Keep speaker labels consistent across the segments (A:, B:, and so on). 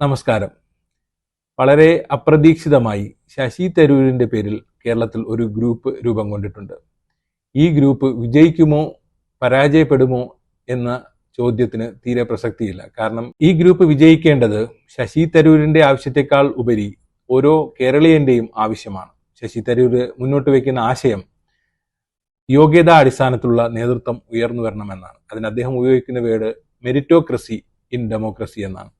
A: നമസ്കാരം. വളരെ അപ്രതീക്ഷിതമായി ശശി തരൂരിന്റെ പേരിൽ കേരളത്തിൽ ഒരു ഗ്രൂപ്പ് രൂപം കൊണ്ടിട്ടുണ്ട്. ഈ ഗ്രൂപ്പ് വിജയിക്കുമോ പരാജയപ്പെടുമോ എന്ന ചോദ്യത്തിന് തീരെ പ്രസക്തിയില്ല. കാരണം ഈ ഗ്രൂപ്പ് വിജയിക്കേണ്ടത് ശശി തരൂരിന്റെ ആവശ്യത്തെക്കാൾ ഉപരി ഓരോ കേരളീയന്റെയും ആവശ്യമാണ്. ശശി തരൂർ മുന്നോട്ട് വയ്ക്കുന്ന ആശയം യോഗ്യതാ അടിസ്ഥാനത്തിലുള്ള നേതൃത്വം ഉയർന്നു വരണമെന്നാണ്. അതിന് അദ്ദേഹം ഉപയോഗിക്കുന്ന വേർഡ് മെരിറ്റോക്രസി ഇൻ ഡെമോക്രസി എന്നാണ്.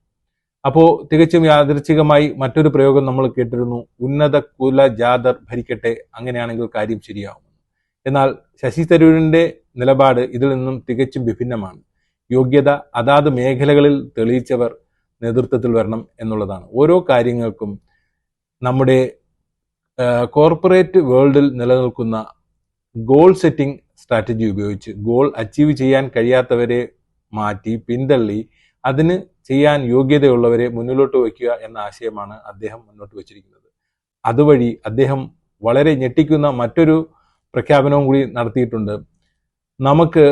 A: അപ്പോ തികച്ചും യാദൃച്ഛികമായി മറ്റൊരു പ്രയോഗം നമ്മൾ കേട്ടിരുന്നു. ഉന്നത കുല ജാതർ ഭരിക്കട്ടെ അങ്ങനെയാണെങ്കിൽ കാര്യം ശരിയാവും. എന്നാൽ ശശി തരൂരിന്റെ നിലപാട് ഇതിൽ നിന്നും തികച്ചും വിഭിന്നമാണ്. യോഗ്യത അതാത് മേഖലകളിൽ തെളിയിച്ചവർ നേതൃത്വത്തിൽ വരണം എന്നുള്ളതാണ്. ഓരോ കാര്യങ്ങൾക്കും നമ്മുടെ കോർപ്പറേറ്റ് വേൾഡിൽ നിലനിൽക്കുന്ന ഗോൾ സെറ്റിംഗ് സ്ട്രാറ്റജി ഉപയോഗിച്ച് ഗോൾ അച്ചീവ് ചെയ്യാൻ കഴിയാത്തവരെ മാറ്റി പിന്തള്ളി അതിന് ചെയ്യാൻ യോഗ്യതയുള്ളവരെ മുന്നിലോട്ട് വയ്ക്കുക എന്ന ആശയമാണ് അദ്ദേഹം മുന്നോട്ട് വച്ചിരിക്കുന്നത്. അതുവഴി അദ്ദേഹം വളരെ ഞെട്ടിക്കുന്ന മറ്റൊരു പ്രഖ്യാപനവും കൂടി നടത്തിയിട്ടുണ്ട്. നമുക്ക്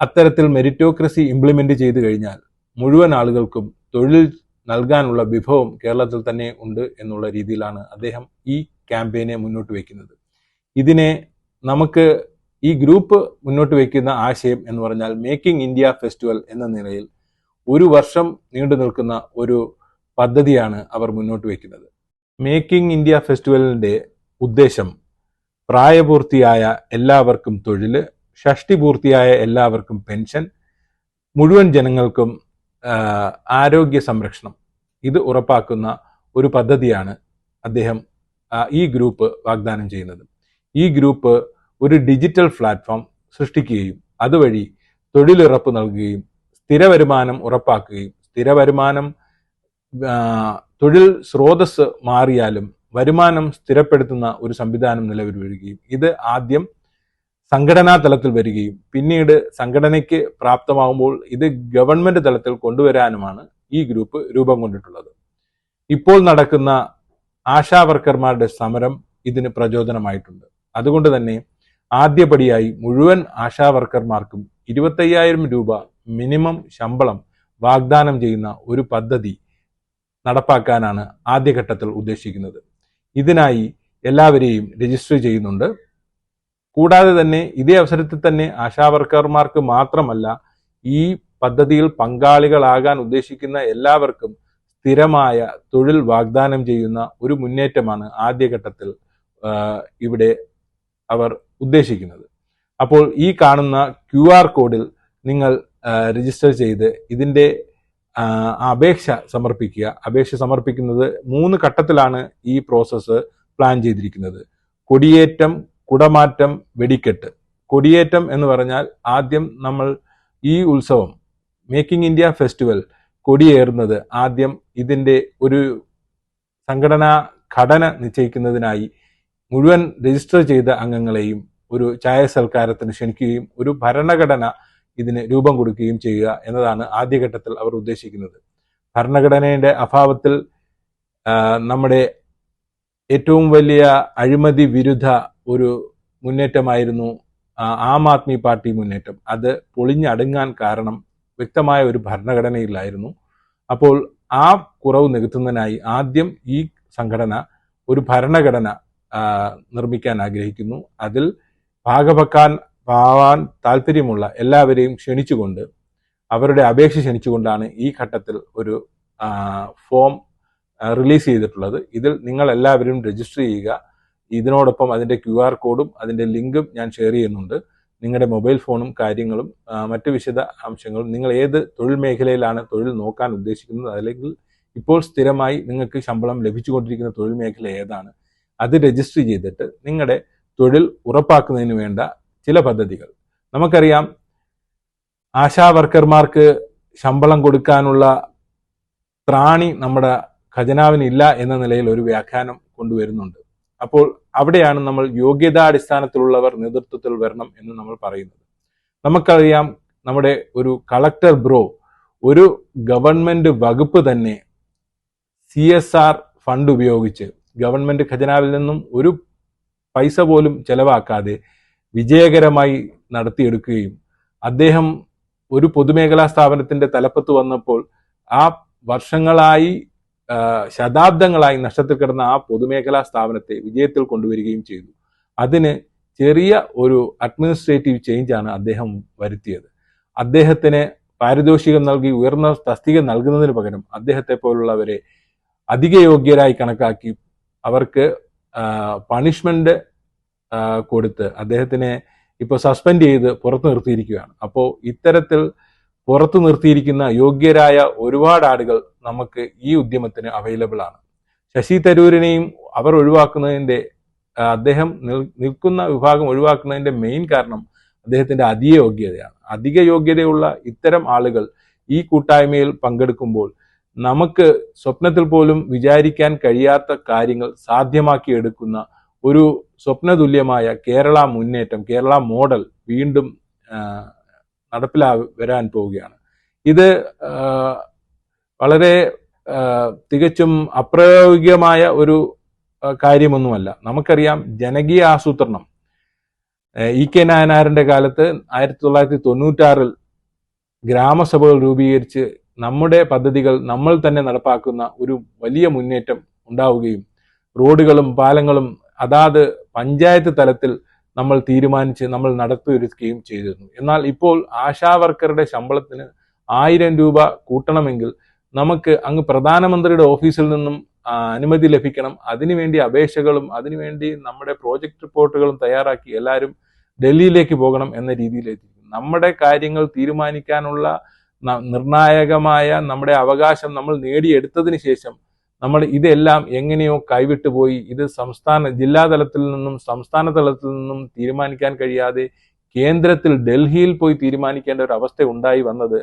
A: അത്തരത്തിൽ മെരിറ്റോക്രസി ഇംപ്ലിമെന്റ് ചെയ്തു കഴിഞ്ഞാൽ മുഴുവൻ ആളുകൾക്കും തൊഴിൽ നൽകാനുള്ള വിഭവം കേരളത്തിൽ തന്നെ ഉണ്ട് എന്നുള്ള രീതിയിലാണ് അദ്ദേഹം ഈ ക്യാമ്പയിനെ മുന്നോട്ട് വയ്ക്കുന്നത് ഇതിനെ നമുക്ക് ഈ ഗ്രൂപ്പ് മുന്നോട്ട് വയ്ക്കുന്ന ആശയം എന്ന് പറഞ്ഞാൽ മേക്കിംഗ് ഇന്ത്യ ഫെസ്റ്റിവൽ എന്ന നിലയിൽ ഒരു വർഷം നീണ്ടു നിൽക്കുന്ന ഒരു പദ്ധതിയാണ് അവർ മുന്നോട്ട് വയ്ക്കുന്നത് മേക്കിംഗ് ഇന്ത്യ ഫെസ്റ്റിവലിന്റെ ഉദ്ദേശം പ്രായപൂർത്തിയായ എല്ലാവർക്കും തൊഴിൽ ഷഷ്ടി പൂർത്തിയായ എല്ലാവർക്കും പെൻഷൻ മുഴുവൻ ജനങ്ങൾക്കും ആരോഗ്യ സംരക്ഷണം. ഇത് ഉറപ്പാക്കുന്ന ഒരു പദ്ധതിയാണ് അദ്ദേഹം ഈ ഗ്രൂപ്പ് വാഗ്ദാനം ചെയ്യുന്നത്. ഈ ഗ്രൂപ്പ് ഒരു ഡിജിറ്റൽ പ്ലാറ്റ്ഫോം സൃഷ്ടിക്കുകയും അതുവഴി തൊഴിലുറപ്പ് നൽകുകയും സ്ഥിര വരുമാനം ഉറപ്പാക്കുകയും സ്ഥിര വരുമാനം തൊഴിൽ സ്രോതസ് മാറിയാലും വരുമാനം സ്ഥിരപ്പെടുത്തുന്ന ഒരു സംവിധാനം നിലവിൽ വരികയും ഇത് ആദ്യം സംഘടനാ തലത്തിൽ വരികയും പിന്നീട് സംഘടനയ്ക്ക് പ്രാപ്തമാകുമ്പോൾ ഇത് ഗവൺമെന്റ് തലത്തിൽ കൊണ്ടുവരാനുമാണ് ഈ ഗ്രൂപ്പ് രൂപം കൊണ്ടിട്ടുള്ളത്. ഇപ്പോൾ നടക്കുന്ന ആശാ വർക്കർമാരുടെ സമരം ഇതിന് പ്രചോദനമായിട്ടുണ്ട്. അതുകൊണ്ട് തന്നെ ആദ്യപടിയായി മുഴുവൻ ആശാ വർക്കർമാർക്കും ഇരുപത്തയ്യായിരം രൂപ മിനിമം ശമ്പളം വാഗ്ദാനം ചെയ്യുന്ന ഒരു പദ്ധതി നടപ്പാക്കാനാണ് ആദ്യഘട്ടത്തിൽ ഉദ്ദേശിക്കുന്നത്. ഇതിനായി എല്ലാവരെയും രജിസ്റ്റർ ചെയ്യുന്നുണ്ട്. കൂടാതെ തന്നെ ഇതേ അവസരത്തിൽ തന്നെ ആശാവർക്കർമാർക്ക് മാത്രമല്ല ഈ പദ്ധതിയിൽ പങ്കാളികളാകാൻ ഉദ്ദേശിക്കുന്ന എല്ലാവർക്കും സ്ഥിരമായ തൊഴിൽ വാഗ്ദാനം ചെയ്യുന്ന ഒരു മുന്നേറ്റമാണ് ആദ്യഘട്ടത്തിൽ ഇവിടെ അവർ ഉദ്ദേശിക്കുന്നത്. അപ്പോൾ ഈ കാണുന്ന ക്യു കോഡിൽ നിങ്ങൾ രജിസ്റ്റർ ചെയ്ത് ഇതിന്റെ അപേക്ഷ സമർപ്പിക്കുക. അപേക്ഷ സമർപ്പിക്കുന്നത് മൂന്ന് ഘട്ടത്തിലാണ് ഈ പ്രോസസ്സ് പ്ലാൻ ചെയ്തിരിക്കുന്നത്. കൊടിയേറ്റം കുടമാറ്റം വെടിക്കെട്ട്. കൊടിയേറ്റം എന്ന് പറഞ്ഞാൽ ആദ്യം നമ്മൾ ഈ ഉത്സവം മേക്കിംഗ് ഇന്ത്യ ഫെസ്റ്റിവൽ കൊടിയേറുന്നത് ആദ്യം ഇതിന്റെ ഒരു സംഘടനാ ഘടന നിശ്ചയിക്കുന്നതിനായി മുഴുവൻ രജിസ്റ്റർ ചെയ്ത അംഗങ്ങളെയും ഒരു ചായ സൽക്കാരത്തിന് ക്ഷണിക്കുകയും ഒരു ഭരണഘടന ഇതിന് രൂപം കൊടുക്കുകയും ചെയ്യുക എന്നതാണ് ആദ്യഘട്ടത്തിൽ അവർ ഉദ്ദേശിക്കുന്നത്. ഭരണഘടനയുടെ അഭാവത്തിൽ നമ്മുടെ ഏറ്റവും വലിയ അഴിമതി വിരുദ്ധ ഒരു മുന്നേറ്റമായിരുന്നു ആം ആദ്മി പാർട്ടി മുന്നേറ്റം. അത് പൊളിഞ്ഞടങ്ങാൻ കാരണം വ്യക്തമായ ഒരു ഭരണഘടനയില്ലായിരുന്നു. അപ്പോൾ ആ കുറവ് നികത്തുന്നതിനായി ആദ്യം ഈ സംഘടന ഒരു ഭരണഘടന നിർമ്മിക്കാൻ ആഗ്രഹിക്കുന്നു. അതിൽ ഭാഗവക്കാൻ പാവാൻ താല്പര്യമുള്ള എല്ലാവരെയും ക്ഷണിച്ചുകൊണ്ട് അവരുടെ അപേക്ഷ ക്ഷണിച്ചുകൊണ്ടാണ് ഈ ഘട്ടത്തിൽ ഒരു ഫോം റിലീസ് ചെയ്തിട്ടുള്ളത്. ഇതിൽ നിങ്ങൾ എല്ലാവരും രജിസ്റ്റർ ചെയ്യുക. ഇതിനോടൊപ്പം അതിന്റെ ക്യു ആർ കോഡും അതിന്റെ ലിങ്കും ഞാൻ ഷെയർ ചെയ്യുന്നുണ്ട്. നിങ്ങളുടെ മൊബൈൽ ഫോണും കാര്യങ്ങളും മറ്റ് വിശദ അംശങ്ങളും നിങ്ങൾ ഏത് തൊഴിൽ മേഖലയിലാണ് തൊഴിൽ നോക്കാൻ ഉദ്ദേശിക്കുന്നത് അല്ലെങ്കിൽ ഇപ്പോൾ സ്ഥിരമായി നിങ്ങൾക്ക് ശമ്പളം ലഭിച്ചുകൊണ്ടിരിക്കുന്ന തൊഴിൽ മേഖല ഏതാണ് അത് രജിസ്റ്റർ ചെയ്തിട്ട് നിങ്ങളുടെ തൊഴിൽ ഉറപ്പാക്കുന്നതിന് വേണ്ട ചില പദ്ധതികൾ. നമുക്കറിയാം ആശാ വർക്കർമാർക്ക് ശമ്പളം കൊടുക്കാനുള്ള ത്രാണി നമ്മുടെ ഖജനാവിനില്ല എന്ന നിലയിൽ ഒരു വ്യാഖ്യാനം കൊണ്ടുവരുന്നുണ്ട്. അപ്പോൾ അവിടെയാണ് നമ്മൾ യോഗ്യതാടിസ്ഥാനത്തിലുള്ളവർ നേതൃത്വത്തിൽ വരണം എന്ന് നമ്മൾ പറയുന്നത്. നമുക്കറിയാം നമ്മുടെ ഒരു കളക്ടർ ബ്രോ ഒരു ഗവൺമെന്റ് വകുപ്പ് തന്നെ സി എസ് ആർ ഫണ്ട് ഉപയോഗിച്ച് ഗവൺമെന്റ് ഖജനാവിൽ നിന്നും ഒരു പൈസ പോലും ചെലവാക്കാതെ വിജയകരമായി നടത്തിയെടുക്കുകയും അദ്ദേഹം ഒരു പൊതുമേഖലാ സ്ഥാപനത്തിന്റെ തലപ്പത്ത് വന്നപ്പോൾ ആ വർഷങ്ങളായി ശതാബ്ദങ്ങളായി നഷ്ടത്തിൽ കിടന്ന ആ പൊതുമേഖലാ സ്ഥാപനത്തെ വിജയത്തിൽ കൊണ്ടുവരികയും ചെയ്തു. അതിന് ചെറിയ ഒരു അഡ്മിനിസ്ട്രേറ്റീവ് ചേഞ്ചാണ് അദ്ദേഹം വരുത്തിയത്. അദ്ദേഹത്തിന് പാരിതോഷികം നൽകി ഉയർന്ന തസ്തിക നൽകുന്നതിന് പകരം അദ്ദേഹത്തെ പോലുള്ളവരെ അധിക യോഗ്യരായി കണക്കാക്കി അവർക്ക് പണിഷ്മെന്റ് കൊടുത്ത് അദ്ദേഹത്തിനെ ഇപ്പോൾ സസ്പെൻഡ് ചെയ്ത് പുറത്തു നിർത്തിയിരിക്കുകയാണ്. അപ്പോൾ ഇത്തരത്തിൽ പുറത്തു നിർത്തിയിരിക്കുന്ന യോഗ്യരായ ഒരുപാട് ആളുകൾ നമുക്ക് ഈ ഉദ്യമത്തിന് അവൈലബിൾ ആണ്. ശശി തരൂരിനെയും അവർ ഒഴിവാക്കുന്നതിന്റെ അദ്ദേഹം നിൽക്കുന്ന വിഭാഗം ഒഴിവാക്കുന്നതിന്റെ മെയിൻ കാരണം അദ്ദേഹത്തിന്റെ അധിക യോഗ്യതയാണ്. അധിക യോഗ്യതയുള്ള ഇത്തരം ആളുകൾ ഈ കൂട്ടായ്മയിൽ പങ്കെടുക്കുമ്പോൾ നമുക്ക് സ്വപ്നത്തിൽ പോലും വിചാരിക്കാൻ കഴിയാത്ത കാര്യങ്ങൾ സാധ്യമാക്കി എടുക്കുന്ന ഒരു സ്വപ്നതുല്യമായ കേരള മുന്നേറ്റം കേരള മോഡൽ വീണ്ടും നടപ്പിലാ വരാൻ പോവുകയാണ്. ഇത് വളരെ തികച്ചും അപ്രായോഗികമായ ഒരു കാര്യമൊന്നുമല്ല. നമുക്കറിയാം ജനകീയ ആസൂത്രണം ഇ കെ നായനാറിന്റെ കാലത്ത് ആയിരത്തി തൊള്ളായിരത്തി തൊണ്ണൂറ്റാറിൽ ഗ്രാമസഭകൾ രൂപീകരിച്ച് നമ്മുടെ പദ്ധതികൾ നമ്മൾ തന്നെ നടപ്പാക്കുന്ന ഒരു വലിയ മുന്നേറ്റം ഉണ്ടാവുകയും റോഡുകളും പാലങ്ങളും അതാത് പഞ്ചായത്ത് തലത്തിൽ നമ്മൾ തീരുമാനിച്ച് നമ്മൾ നടത്തിയൊരുക്കുകയും ചെയ്തിരുന്നു. എന്നാൽ ഇപ്പോൾ ആശാവർക്കറുടെ ശമ്പളത്തിന് ആയിരം രൂപ കൂട്ടണമെങ്കിൽ നമുക്ക് അങ്ങ് പ്രധാനമന്ത്രിയുടെ ഓഫീസിൽ നിന്നും അനുമതി ലഭിക്കണം. അതിനുവേണ്ടി അപേക്ഷകളും അതിനുവേണ്ടി നമ്മുടെ പ്രോജക്റ്റ് റിപ്പോർട്ടുകളും തയ്യാറാക്കി എല്ലാവരും ഡൽഹിയിലേക്ക് പോകണം എന്ന രീതിയിലേക്ക് നമ്മുടെ കാര്യങ്ങൾ തീരുമാനിക്കാനുള്ള നിർണായകമായ നമ്മുടെ അവകാശം നമ്മൾ നേടിയെടുത്തതിന് ശേഷം നമ്മൾ ഇതെല്ലാം എങ്ങനെയോ കൈവിട്ടു പോയി. ഇത് സംസ്ഥാന ജില്ലാ തലത്തിൽ നിന്നും സംസ്ഥാന തലത്തിൽ നിന്നും തീരുമാനിക്കാൻ കഴിയാതെ കേന്ദ്രത്തിൽ ഡൽഹിയിൽ പോയി തീരുമാനിക്കേണ്ട ഒരു അവസ്ഥ ഉണ്ടായി വന്നത്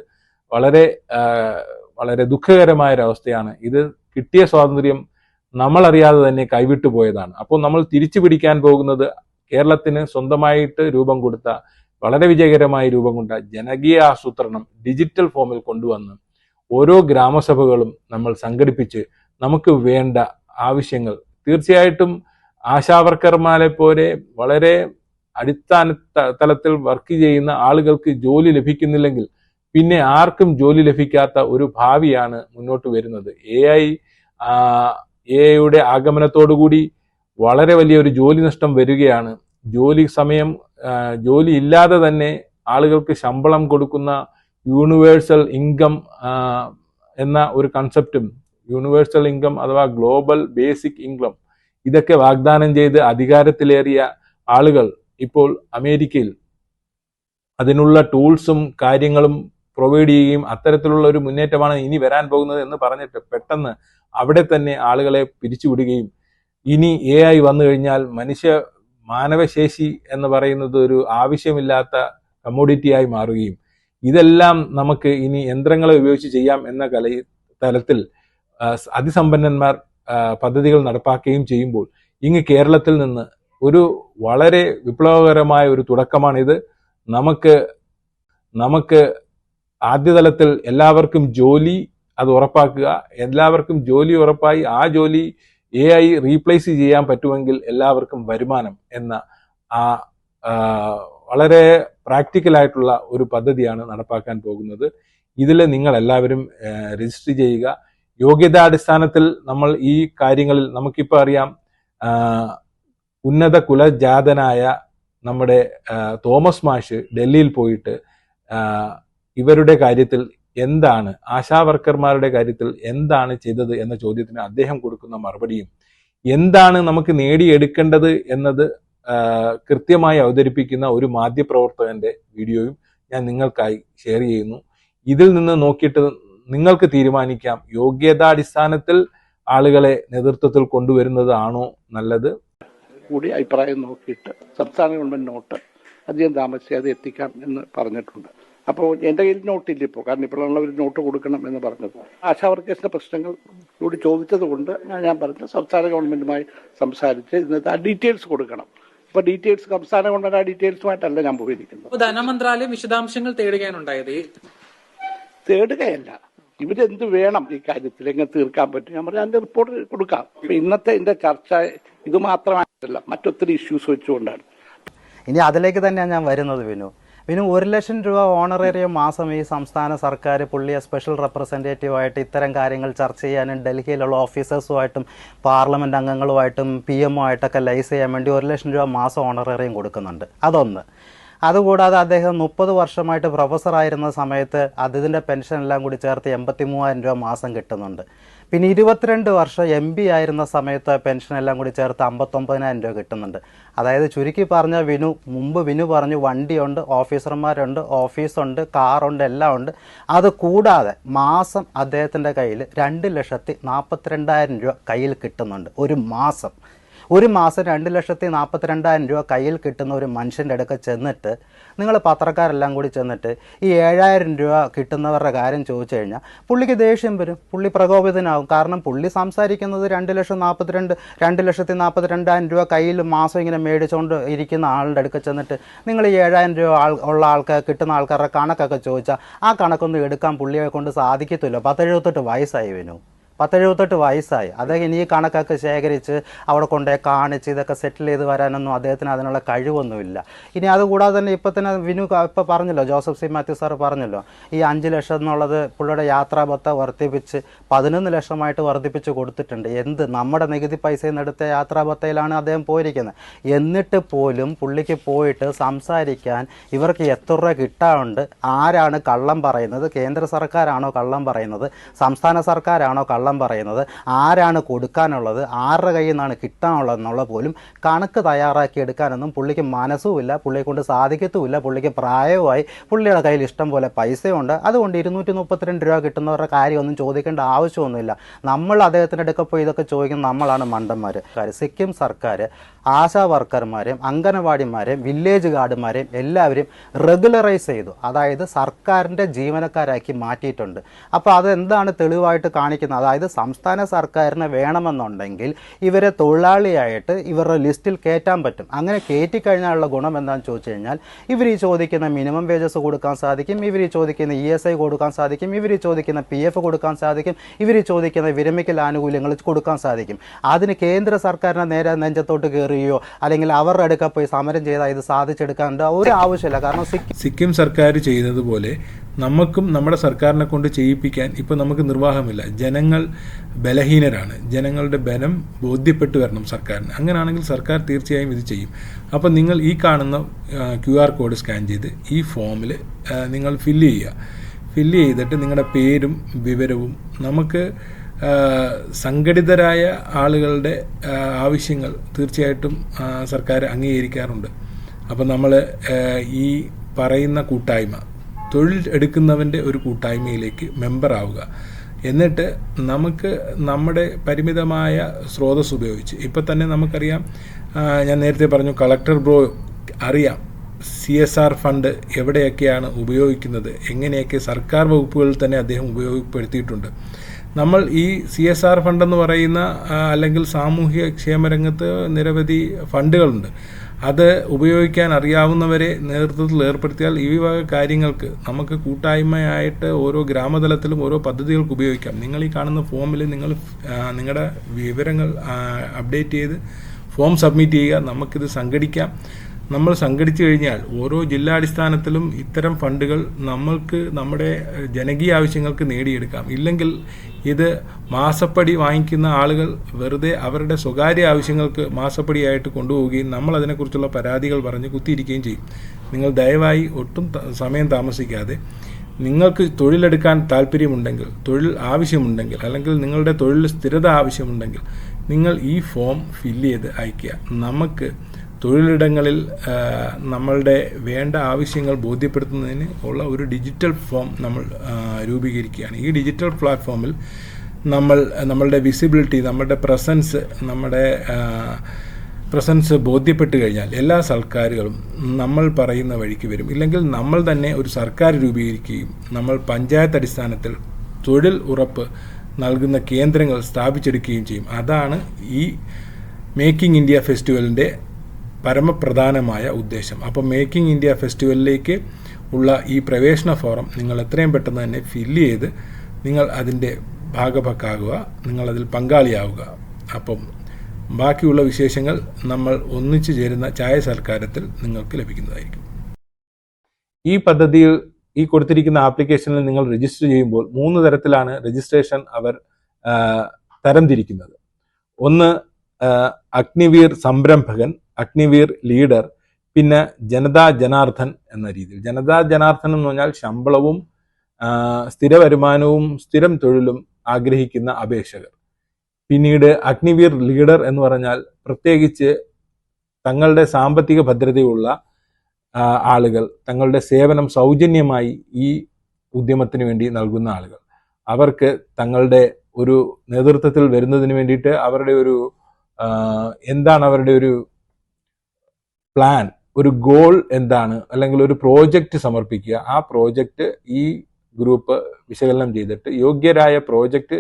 A: വളരെ വളരെ ദുഃഖകരമായ ഒരു അവസ്ഥയാണ് ഇത് കിട്ടിയ സ്വാതന്ത്ര്യം നമ്മൾ അറിയാതെ തന്നെ കൈവിട്ടു പോയതാണ്. അപ്പോൾ നമ്മൾ തിരിച്ചു പിടിക്കാൻ പോകുന്നത് കേരളത്തിന് സ്വന്തമായിട്ട് രൂപം കൊടുത്ത വളരെ വിജയകരമായി രൂപം കൊണ്ട ജനകീയ ആസൂത്രണം ഡിജിറ്റൽ ഫോമിൽ കൊണ്ടുവന്ന് ഓരോ ഗ്രാമസഭകളും നമ്മൾ സംഘടിപ്പിച്ച് നമുക്ക് വേണ്ട ആവശ്യങ്ങൾ. തീർച്ചയായിട്ടും ആശാവർക്കർമാരെ പോലെ വളരെ അടിസ്ഥാന തലത്തിൽ വർക്ക് ചെയ്യുന്ന ആളുകൾക്ക് ജോലി ലഭിക്കുന്നില്ലെങ്കിൽ പിന്നെ ആർക്കും ജോലി ലഭിക്കാത്ത ഒരു ഭാവിയാണ് മുന്നോട്ട് വരുന്നത്. എ ഐ എ ഐയുടെ ആഗമനത്തോടുകൂടി വളരെ വലിയൊരു ജോലി നഷ്ടം വരികയാണ്. ജോലി സമയം ജോലി ഇല്ലാതെ തന്നെ ആളുകൾക്ക് ശമ്പളം കൊടുക്കുന്ന യൂണിവേഴ്സൽ ഇൻകം എന്ന ഒരു കൺസെപ്റ്റും യൂണിവേഴ്സൽ ഇൻകം അഥവാ ഗ്ലോബൽ ബേസിക് ഇൻകം ഇതൊക്കെ വാഗ്ദാനം ചെയ്ത് അധികാരത്തിലേറിയ ആളുകൾ ഇപ്പോൾ അമേരിക്കയിൽ. അതിനുള്ള ടൂൾസും കാര്യങ്ങളും പ്രൊവൈഡ് ചെയ്യുകയും അത്തരത്തിലുള്ള ഒരു മുന്നേറ്റമാണ് ഇനി വരാൻ പോകുന്നത് എന്ന് പറഞ്ഞിട്ട് പെട്ടെന്ന് അവിടെ തന്നെ ആളുകളെ പിരിച്ചുവിടുകയും ഇനി എ ഐ വന്നു കഴിഞ്ഞാൽ മനുഷ്യ മാനവശേഷി എന്ന് പറയുന്നത് ഒരു ആവശ്യമില്ലാത്ത കമ്മോഡിറ്റിയായി മാറുകയും ഇതെല്ലാം നമുക്ക് ഇനി യന്ത്രങ്ങളെ ഉപയോഗിച്ച് ചെയ്യാം എന്ന കല തലത്തിൽ അതിസമ്പന്നന്മാർ പദ്ധതികൾ നടപ്പാക്കുകയും ചെയ്യുമ്പോൾ ഇങ്ങ് കേരളത്തിൽ നിന്ന് ഒരു വളരെ വിപ്ലവകരമായ ഒരു തുടക്കമാണിത്. നമുക്ക് നമുക്ക് ആദ്യതലത്തിൽ എല്ലാവർക്കും ജോലി അത് ഉറപ്പാക്കുക. എല്ലാവർക്കും ജോലി ഉറപ്പായി. ആ ജോലി എ ഐ റീപ്ലേസ് ചെയ്യാൻ പറ്റുമെങ്കിൽ എല്ലാവർക്കും വരുമാനം എന്ന ആ വളരെ പ്രാക്ടിക്കലായിട്ടുള്ള ഒരു പദ്ധതിയാണ് നടപ്പാക്കാൻ പോകുന്നത്. ഇതിൽ നിങ്ങൾ എല്ലാവരും രജിസ്റ്റർ ചെയ്യുക. യോഗ്യതാടിസ്ഥാനത്തിൽ നമ്മൾ ഈ കാര്യങ്ങളിൽ നമുക്കിപ്പോൾ അറിയാം ഉന്നത കുലജാതനായ നമ്മുടെ തോമസ് മാഷ് ഡൽഹിയിൽ പോയിട്ട് ഇവരുടെ കാര്യത്തിൽ എന്താണ് ആശാവർക്കർമാരുടെ കാര്യത്തിൽ എന്താണ് ചെയ്തത് എന്ന ചോദ്യത്തിന് അദ്ദേഹം കൊടുക്കുന്ന മറുപടിയും എന്താണ് നമുക്ക് നേടിയെടുക്കേണ്ടത് എന്നത് കൃത്യമായി അവതരിപ്പിക്കുന്ന ഒരു മാധ്യമപ്രവർത്തകന്റെ വീഡിയോയും ഞാൻ നിങ്ങൾക്കായി ഷെയർ ചെയ്യുന്നു. ഇതിൽ നിന്ന് നോക്കിയിട്ട് നിങ്ങൾക്ക് തീരുമാനിക്കാം. യോഗ്യതാടിസ്ഥാനത്തിൽ ആളുകളെ നേതൃത്വത്തിൽ കൊണ്ടുവരുന്നതാണോ നല്ലത്?
B: കൂടി അഭിപ്രായം നോക്കിയിട്ട് സംസ്ഥാന ഗവൺമെന്റ് നോട്ട് അധികം താമസിയാതെ എത്തിക്കാം എന്ന് പറഞ്ഞിട്ടുണ്ട്. അപ്പോൾ എന്റെ കയ്യിൽ നോട്ട് ഇല്ല ഇപ്പോൾ കാരണം ഇപ്പോഴുള്ള ഒരു നോട്ട് കൊടുക്കണം എന്ന് പറഞ്ഞത്. ആശാ വർക്കേഴ്സിന്റെ പ്രശ്നങ്ങൾ കൂടി ചോദിച്ചത് കൊണ്ട് ഞാൻ ഞാൻ പറഞ്ഞു സംസ്ഥാന ഗവൺമെന്റുമായി സംസാരിച്ച് ഇന്നത്തെ ആ ഡീറ്റെയിൽസ് കൊടുക്കണം. ഇപ്പൊ ഡീറ്റെയിൽസ് സംസ്ഥാന ഗവൺമെന്റ് ആ ഡീറ്റെയിൽസുമായിട്ടല്ല ഞാൻ പോയിരിക്കുന്നത്.
C: ധനമന്ത്രാലയം വിശദാംശങ്ങൾ തേടുകയാണുണ്ടായത്. ഉണ്ടായത്
B: തേടുകയല്ല. ഇവരെന്ത് വേണം ഈ കാര്യത്തിൽ എങ്ങനെ തീർക്കാൻ പറ്റും? ഞാൻ പറഞ്ഞു അതിന്റെ റിപ്പോർട്ട് കൊടുക്കാം. ഇന്നത്തെ എന്റെ ചർച്ച ഇത് മാത്രമായിട്ടല്ല മറ്റൊത്തിരി ഇഷ്യൂസ് വെച്ചുകൊണ്ടാണ്.
D: ഇനി അതിലേക്ക് തന്നെയാണ് ഞാൻ വരുന്നത് വിനു. വിനു ഒരു ലക്ഷം രൂപ ഓണറേറിയം മാസം ഈ സംസ്ഥാന സർക്കാർ പുള്ളിയെ സ്പെഷ്യൽ റെപ്രസെന്റേറ്റീവായിട്ട് ഇത്തരം കാര്യങ്ങൾ ചർച്ച ചെയ്യാനും ഡൽഹിയിലുള്ള ഓഫീസേഴ്സുമായിട്ടും പാർലമെന്റ് അംഗങ്ങളുമായിട്ടും പി എമ്മുമായിട്ടൊക്കെ ലൈസ് ചെയ്യാൻ വേണ്ടി ഒരു ലക്ഷം രൂപ മാസം ഓണറേറിയം കൊടുക്കുന്നുണ്ട്. അതൊന്ന്. അതുകൂടാതെ അദ്ദേഹം മുപ്പത് വർഷമായിട്ട് പ്രൊഫസറായിരുന്ന സമയത്ത് അതിന്റെ പെൻഷൻ എല്ലാം കൂടി ചേർത്ത് എൺപത്തി മൂവായിരം രൂപ മാസം കിട്ടുന്നുണ്ട്. പിന്നെ ഇരുപത്തിരണ്ട് വർഷം എം പി ആയിരുന്ന സമയത്ത് പെൻഷൻ എല്ലാം കൂടി ചേർത്ത് അമ്പത്തൊമ്പതിനായിരം രൂപ കിട്ടുന്നുണ്ട്. അതായത് ചുരുക്കി പറഞ്ഞ വിനു മുമ്പ് വിനു പറഞ്ഞു വണ്ടിയുണ്ട് ഓഫീസർമാരുണ്ട് ഓഫീസുണ്ട് കാറുണ്ട് എല്ലാം ഉണ്ട് അത് കൂടാതെ മാസം അദ്ദേഹത്തിന്റെ കയ്യിൽ രണ്ട് ലക്ഷത്തി നാൽപ്പത്തിരണ്ടായിരം രൂപ കയ്യിൽ കിട്ടുന്നുണ്ട്. ഒരു മാസം. ഒരു മാസം രണ്ട് ലക്ഷത്തി നാൽപ്പത്തിരണ്ടായിരം രൂപ കയ്യിൽ കിട്ടുന്ന ഒരു മനുഷ്യന്റെ അടുക്ക ചെന്നിട്ട് നിങ്ങൾ പത്രക്കാരെല്ലാം കൂടി ചെന്നിട്ട് ഈ ഏഴായിരം രൂപ കിട്ടുന്നവരുടെ കാര്യം ചോദിച്ചു കഴിഞ്ഞാൽ പുള്ളിക്ക് ദേഷ്യം വരും. പുള്ളി പ്രകോപിതനാകും കാരണം പുള്ളി സംസാരിക്കുന്നത് രണ്ട് ലക്ഷം നാൽപ്പത്തിരണ്ട് രണ്ട് ലക്ഷത്തി നാൽപ്പത്തിരണ്ടായിരം രൂപ കയ്യിൽ മാസം ഇങ്ങനെ മേടിച്ചുകൊണ്ട് ഇരിക്കുന്ന ആളുടെ അടുക്ക ചെന്നിട്ട് നിങ്ങൾ ഈ ഏഴായിരം രൂപ ആൾ ഉള്ള ആൾക്കാർ കിട്ടുന്ന ആൾക്കാരുടെ കണക്കൊക്കെ ചോദിച്ചാൽ ആ കണക്കൊന്നും എടുക്കാൻ പുള്ളിയെ കൊണ്ട് സാധിക്കത്തില്ല. പത്തെഴുപത്തെട്ട് വയസ്സായി വിനു. പത്തെഴുപത്തെട്ട് വയസ്സായി. അദ്ദേഹം ഇനി കണക്കൊക്കെ ശേഖരിച്ച് അവിടെ കൊണ്ടുപോയി കാണിച്ച് ഇതൊക്കെ സെറ്റിൽ ചെയ്ത് വരാനൊന്നും അദ്ദേഹത്തിന് അതിനുള്ള കഴിവൊന്നുമില്ല. ഇനി അതുകൂടാതെ തന്നെ ഇപ്പം തന്നെ വിനു ഇപ്പോൾ പറഞ്ഞല്ലോ ജോസഫ് സി. മാത്യു സാർ പറഞ്ഞല്ലോ ഈ അഞ്ച് ലക്ഷം എന്നുള്ളത് പുള്ളിയുടെ യാത്രാബത്ത വർദ്ധിപ്പിച്ച് പതിനൊന്ന് ലക്ഷമായിട്ട് വർദ്ധിപ്പിച്ച് കൊടുത്തിട്ടുണ്ട്. എന്ത് നമ്മുടെ നികുതി പൈസയിൽ നിന്ന് എടുത്ത യാത്രാബത്തയിലാണ് അദ്ദേഹം പോയിരിക്കുന്നത്. എന്നിട്ട് പോലും പുള്ളിക്ക് പോയിട്ട് സംസാരിക്കാൻ ഇവർക്ക് എത്ര രൂപ കിട്ടാറുണ്ട്? ആരാണ് കള്ളം പറയുന്നത്? കേന്ദ്ര സർക്കാരാണോ കള്ളം പറയുന്നത്? സംസ്ഥാന സർക്കാരാണോ കള്ളം പറയുന്നത്? ആരാണ് കൊടുക്കാനുള്ളത്? ആരുടെ കയ്യിൽ നിന്നാണ് കിട്ടാനുള്ളതെന്നുള്ള പോലും കണക്ക് തയ്യാറാക്കി എടുക്കാനൊന്നും പുള്ളിക്ക് മനസ്സുമില്ല. പുള്ളിയെ കൊണ്ട് സാധിക്കത്തുമില്ല. പുള്ളിക്ക് പ്രായവുമായി പുള്ളിയുടെ കയ്യിൽ ഇഷ്ടം പോലെ പൈസയുണ്ട്. അതുകൊണ്ട് ഇരുന്നൂറ്റി മുപ്പത്തിരണ്ട് രൂപ കിട്ടുന്നവരുടെ കാര്യമൊന്നും ചോദിക്കേണ്ട ആവശ്യമൊന്നുമില്ല. നമ്മൾ അദ്ദേഹത്തിന്റെ അടുക്ക പോയി ഇതൊക്കെ ചോദിക്കുന്ന നമ്മളാണ് മണ്ടന്മാർ സിക്കിം സർക്കാർ ആശാ വർക്കർമാരെയും അംഗനവാടിമാരെയും വില്ലേജ് ഗാർഡുമാരെയും എല്ലാവരും റെഗുലറൈസ് ചെയ്തു. അതായത് സർക്കാരിന്റെ ജീവനക്കാരാക്കി മാറ്റിയിട്ടുണ്ട്. അപ്പോൾ അതെന്താണ് തെളിവായിട്ട് കാണിക്കുന്നത്? അതായത് സംസ്ഥാന സർക്കാരിന് വേണമെന്നുണ്ടെങ്കിൽ ഇവരെ തൊഴിലാളിയായിട്ട് ഇവരുടെ ലിസ്റ്റിൽ കയറ്റാൻ പറ്റും. അങ്ങനെ കയറ്റിക്കഴിഞ്ഞാലുള്ള ഗുണം എന്താണെന്ന് ചോദിച്ചു കഴിഞ്ഞാൽ ഇവർ ഈ ചോദിക്കുന്ന മിനിമം വേജസ് കൊടുക്കാൻ സാധിക്കും ഇവർ ഈ ചോദിക്കുന്ന ഇ എസ് ഐ കൊടുക്കാൻ സാധിക്കും ഇവർ ഈ ചോദിക്കുന്ന പി എഫ് കൊടുക്കാൻ സാധിക്കും ഇവർ ഈ ചോദിക്കുന്ന വിരമിക്കൽ ആനുകൂല്യങ്ങൾ കൊടുക്കാൻ സാധിക്കും. അതിന് കേന്ദ്ര സർക്കാരിനെ നേരെ നെഞ്ചത്തോട്ട് കയറുകയോ അല്ലെങ്കിൽ അവരുടെ അടുക്ക പോയി സമരം ചെയ്താൽ ഇത് സാധിച്ചെടുക്കാൻ ഒരു ആവശ്യമില്ല. കാരണം സിക്കിം
A: സർക്കാർ ചെയ്യുന്നത് പോലെ നമുക്കും നമ്മുടെ സർക്കാരിനെ കൊണ്ട് ചെയ്യിപ്പിക്കാൻ ഇപ്പോൾ നമുക്ക് നിർവാഹമില്ല. ജനങ്ങൾ ബലഹീനരാണ്. ജനങ്ങളുടെ ബലം ബോധ്യപ്പെട്ടു വരണം സർക്കാരിന്. അങ്ങനെയാണെങ്കിൽ സർക്കാർ തീർച്ചയായും ഇത് ചെയ്യും. അപ്പോൾ നിങ്ങൾ ഈ കാണുന്ന ക്യു ആർ കോഡ് സ്കാൻ ചെയ്ത് ഈ ഫോമിൽ നിങ്ങൾ ഫില്ല് ചെയ്യുക. ഫില്ല് ചെയ്തിട്ട് നിങ്ങളുടെ പേരും വിവരവും നമുക്ക് സംഘടിതരായ ആളുകളുടെ ആവശ്യങ്ങൾ തീർച്ചയായിട്ടും സർക്കാർ അംഗീകരിക്കാറുണ്ട്. അപ്പോൾ നമ്മൾ ഈ പറയുന്ന കൂട്ടായ്മ തൊഴിൽ എടുക്കുന്നവന്റെ ഒരു കൂട്ടായ്മയിലേക്ക് മെമ്പറാവുക എന്നിട്ട് നമുക്ക് നമ്മുടെ പരിമിതമായ സ്രോതസ് ഉപയോഗിച്ച് ഇപ്പം തന്നെ നമുക്കറിയാം ഞാൻ നേരത്തെ പറഞ്ഞു കളക്ടർ ബ്രോ അറിയാം സി എസ് ആർ ഫണ്ട് എവിടെയൊക്കെയാണ് ഉപയോഗിക്കുന്നത് എങ്ങനെയൊക്കെ സർക്കാർ വകുപ്പുകളിൽ തന്നെ അദ്ദേഹം ഉപയോഗപ്പെടുത്തിയിട്ടുണ്ട്. നമ്മൾ ഈ സി എസ് ആർ ഫണ്ട് എന്ന് പറയുന്ന അല്ലെങ്കിൽ സാമൂഹ്യ ക്ഷേമരംഗത്ത് നിരവധി ഫണ്ടുകളുണ്ട് അത് ഉപയോഗിക്കാൻ അറിയാവുന്നവരെ നേതൃത്വത്തിൽ ഏർപ്പെടുത്തിയാൽ ഈ വക കാര്യങ്ങൾക്ക് നമുക്ക് കൂട്ടായ്മയായിട്ട് ഓരോ ഗ്രാമതലത്തിലും ഓരോ പദ്ധതികൾക്ക് ഉപയോഗിക്കാം. നിങ്ങൾ ഈ കാണുന്ന ഫോമിൽ നിങ്ങൾ നിങ്ങളുടെ വിവരങ്ങൾ അപ്ഡേറ്റ് ചെയ്ത് ഫോം സബ്മിറ്റ് ചെയ്യുക. നമുക്കിത് സംഘടിക്കാം. നമ്മൾ സംഘടിച്ചു കഴിഞ്ഞാൽ ഓരോ ജില്ലാടിസ്ഥാനത്തിലും ഇത്തരം ഫണ്ടുകൾ നമ്മൾക്ക് നമ്മുടെ ജനകീയ ആവശ്യങ്ങൾക്ക് നേടിയെടുക്കാം. ഇല്ലെങ്കിൽ ഇത് മാസപ്പടി വാങ്ങിക്കുന്ന ആളുകൾ വെറുതെ അവരുടെ സ്വകാര്യ ആവശ്യങ്ങൾക്ക് മാസപ്പടിയായിട്ട് കൊണ്ടുപോവുകയും നമ്മൾ അതിനെക്കുറിച്ചുള്ള പരാതികൾ പറഞ്ഞ് കുത്തിയിരിക്കുകയും ചെയ്യും. നിങ്ങൾ ദയവായി ഒട്ടും സമയം താമസിക്കാതെ നിങ്ങൾക്ക് തൊഴിലെടുക്കാൻ താല്പര്യമുണ്ടെങ്കിൽ തൊഴിൽ ആവശ്യമുണ്ടെങ്കിൽ അല്ലെങ്കിൽ നിങ്ങളുടെ തൊഴിൽ സ്ഥിരത ആവശ്യമുണ്ടെങ്കിൽ നിങ്ങൾ ഈ ഫോം ഫില്ല് ചെയ്ത് അയയ്ക്കുക. നമുക്ക് തൊഴിലിടങ്ങളിൽ നമ്മളുടെ വേണ്ട ആവശ്യങ്ങൾ ബോധ്യപ്പെടുത്തുന്നതിന് ഉള്ള ഒരു ഡിജിറ്റൽ ഫോം നമ്മൾ രൂപീകരിക്കുകയാണ്. ഈ ഡിജിറ്റൽ പ്ലാറ്റ്ഫോമിൽ നമ്മൾ നമ്മളുടെ വിസിബിലിറ്റി നമ്മുടെ പ്രസൻസ് നമ്മുടെ പ്രസൻസ് ബോധ്യപ്പെട്ട് കഴിഞ്ഞാൽ എല്ലാ സർക്കാരുകളും നമ്മൾ പറയുന്ന വഴിക്ക് വരും. ഇല്ലെങ്കിൽ നമ്മൾ തന്നെ ഒരു സർക്കാർ രൂപീകരിക്കുകയും നമ്മൾ പഞ്ചായത്ത് അടിസ്ഥാനത്തിൽ തൊഴിൽ ഉറപ്പ് നൽകുന്ന കേന്ദ്രങ്ങൾ സ്ഥാപിച്ചെടുക്കുകയും ചെയ്യും. അതാണ് ഈ മേക്കിംഗ് ഇന്ത്യ ഫെസ്റ്റിവലിന്റെ പരമപ്രധാനമായ ഉദ്ദേശം. അപ്പോൾ മേക്കിംഗ് ഇന്ത്യ ഫെസ്റ്റിവലിലേക്ക് ഉള്ള ഈ പ്രവേശന ഫോറം നിങ്ങൾ എത്രയും പെട്ടെന്ന് തന്നെ ഫില്ല് ചെയ്ത് നിങ്ങൾ അതിന്റെ ഭാഗഭക്കാകുക നിങ്ങളതിൽ പങ്കാളിയാവുക. അപ്പം ബാക്കിയുള്ള വിശേഷങ്ങൾ നമ്മൾ ഒന്നിച്ചു ചേരുന്ന ചായ സൽക്കാരത്തിൽ നിങ്ങൾക്ക് ലഭിക്കുന്നതായിരിക്കും. ഈ പദ്ധതിയിൽ ഈ കൊടുത്തിരിക്കുന്ന ആപ്ലിക്കേഷനിൽ നിങ്ങൾ രജിസ്റ്റർ ചെയ്യുമ്പോൾ മൂന്ന് തരത്തിലാണ് രജിസ്ട്രേഷൻ അവർ തരംതിരിക്കുന്നത്. ഒന്ന് അഗ്നിവീർ സംരംഭകൻ അഗ്നിവീർ ലീഡർ പിന്നെ ജനതാ ജനാർദ്ദൻ എന്ന രീതിയിൽ. ജനതാ ജനാർദ്ദൻ എന്ന് പറഞ്ഞാൽ ശമ്പളവും സ്ഥിര വരുമാനവും സ്ഥിരം തൊഴിലും ആഗ്രഹിക്കുന്ന അപേക്ഷകർ. പിന്നീട് അഗ്നിവീർ ലീഡർ എന്ന് പറഞ്ഞാൽ പ്രത്യേകിച്ച് തങ്ങളുടെ സാമ്പത്തിക ഭദ്രതയുള്ള ആളുകൾ തങ്ങളുടെ സേവനം സൗജന്യമായി ഈ ഉദ്യമത്തിന് വേണ്ടി നൽകുന്ന ആളുകൾ. അവർക്ക് തങ്ങളുടെ ഒരു നേതൃത്വത്തിൽ വരുന്നതിന് വേണ്ടിയിട്ട് അവരുടെ ഒരു എന്താണ് അവരുടെ ഒരു പ്ലാൻ ഒരു ഗോൾ എന്താണ് അല്ലെങ്കിൽ ഒരു പ്രോജക്റ്റ് സമർപ്പിക്കുക ആ പ്രോജക്റ്റ് ഈ ഗ്രൂപ്പ് വിശകലനം ചെയ്തിട്ട് യോഗ്യരായ പ്രോജക്റ്റ്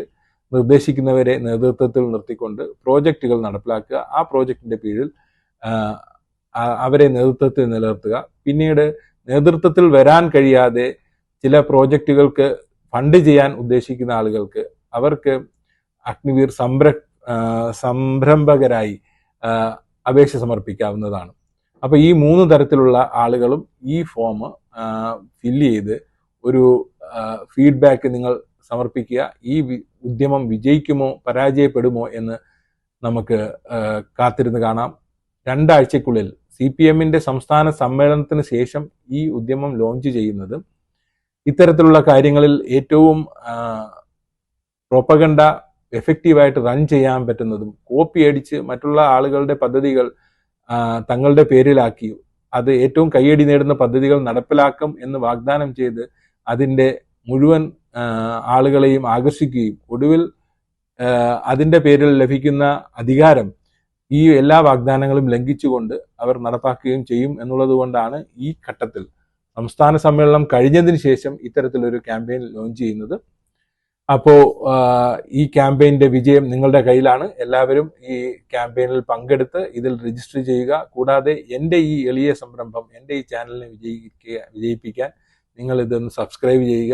A: നിർദ്ദേശിക്കുന്നവരെ നേതൃത്വത്തിൽ നിർത്തിക്കൊണ്ട് പ്രോജക്റ്റുകൾ നടപ്പിലാക്കുക. ആ പ്രോജക്റ്റിന്റെ കീഴിൽ അവരെ നേതൃത്വത്തിൽ നിലനിർത്തുക. പിന്നീട് നേതൃത്വത്തിൽ വരാൻ കഴിയാതെ ചില പ്രോജക്റ്റുകൾക്ക് ഫണ്ട് ചെയ്യാൻ ഉദ്ദേശിക്കുന്ന ആളുകൾക്ക് അവർക്ക് അഗ്നിവീർ സംര സംരംഭകരായി അപേക്ഷ സമർപ്പിക്കാവുന്നതാണ്. അപ്പൊ ഈ മൂന്ന് തരത്തിലുള്ള ആളുകളും ഈ ഫോം ഫില്ല് ചെയ്ത് ഒരു ഫീഡ്ബാക്ക് നിങ്ങൾ സമർപ്പിക്കുക. ഈ ഉദ്യമം വിജയിക്കുമോ പരാജയപ്പെടുമോ എന്ന് നമുക്ക് കാത്തിരുന്ന് കാണാം. രണ്ടാഴ്ചക്കുള്ളിൽ സി പി എമ്മിന്റെ സംസ്ഥാന സമ്മേളനത്തിന് ശേഷം ഈ ഉദ്യമം ലോഞ്ച് ചെയ്യുന്നത് ഇത്തരത്തിലുള്ള കാര്യങ്ങളിൽ ഏറ്റവും പ്രൊപ്പഗണ്ട എഫക്റ്റീവായിട്ട് റൺ ചെയ്യാൻ പറ്റുന്നതും കോപ്പി അടിച്ച് മറ്റുള്ള ആളുകളുടെ പദ്ധതികൾ തങ്ങളുടെ പേരിലാക്കി അത് ഏറ്റവും കയ്യടി നേടുന്ന പദ്ധതികൾ നടപ്പിലാക്കും എന്ന് വാഗ്ദാനം ചെയ്ത് അതിന്റെ മുഴുവൻ ആളുകളെയും ആകർഷിക്കുകയും ഒടുവിൽ അതിന്റെ പേരിൽ ലഭിക്കുന്ന അധികാരം ഈ എല്ലാ വാഗ്ദാനങ്ങളും ലംഘിച്ചുകൊണ്ട് അവർ നടപ്പാക്കുകയും ചെയ്യും എന്നുള്ളത് കൊണ്ടാണ് ഈ ഘട്ടത്തിൽ സംസ്ഥാന സമ്മേളനം കഴിഞ്ഞതിന് ശേഷം ഇത്തരത്തിലൊരു ക്യാമ്പയിൻ ലോഞ്ച് ചെയ്യുന്നത്. അപ്പോ ഈ ക്യാമ്പയിന്റെ വിജയം നിങ്ങളുടെ കയ്യിലാണ്. എല്ലാവരും ഈ ക്യാമ്പയിനിൽ പങ്കെടുത്ത് ഇതിൽ രജിസ്റ്റർ ചെയ്യുക. കൂടാതെ എന്റെ ഈ എളിയ സംരംഭം എന്റെ ഈ ചാനലിനെ വിജയിക്കുക വിജയിപ്പിക്കാൻ നിങ്ങൾ ഇതൊന്ന് സബ്സ്ക്രൈബ് ചെയ്യുക.